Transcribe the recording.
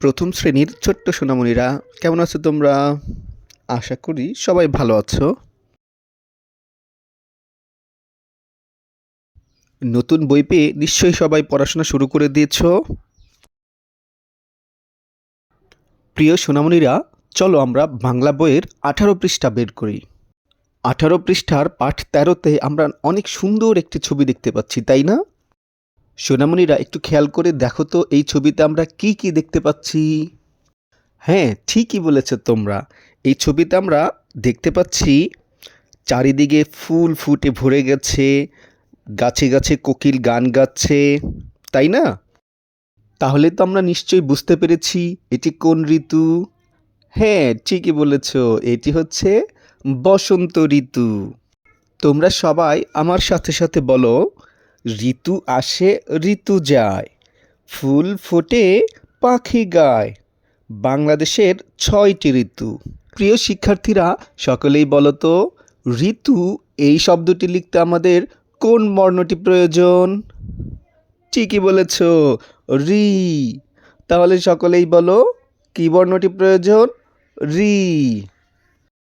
প্রথম শ্রেণির ছোট্ট সোনামণিরা, কেমন আছো তোমরা? আশা করি সবাই ভালো আছো। নতুন বই পেয়ে নিশ্চয়ই সবাই পড়াশোনা শুরু করে দিয়েছ। প্রিয় সোনামণিরা, চলো আমরা বাংলা বইয়ের আঠারো পৃষ্ঠা বের করি। আঠারো পৃষ্ঠার পাঠ তেরোতে আমরা অনেক সুন্দর একটি ছবি দেখতে পাচ্ছি, তাই না? সোনামণিরা একটু খেয়াল করে দেখো তো, এই ছবিতে আমরা কি কি দেখতে পাচ্ছি? হ্যাঁ ঠিকই বলেছ তোমরা। এই ছবিতে আমরা দেখতে পাচ্ছি, চারিদিকে ফুল ফুটে ভরে গেছে, গাছে গাছে কোকিল গান গাচ্ছে, তাই না? তাহলে তো আমরা নিশ্চয়ই বুঝতে পেরেছি এটি কোন ঋতু। হ্যাঁ ঠিকই বলেছ, এটি হচ্ছে বসন্ত ঋতু। তোমরা সবাই আমার সাথে সাথে বলো ঋতু আসে, ঋতু যায়। ফুল ফোটে, পাখি গায়। বাংলাদেশের ছয়টি ঋতু। প্রিয় শিক্ষার্থীরা, সকলেই বলো তো, ঋতু, এই শব্দটি লিখতে আমাদের কোন বর্ণটি প্রয়োজন? ঠিকই বলেছ, রি। তাহলে সকলেই বলো, কি বর্ণটি প্রয়োজন? রি।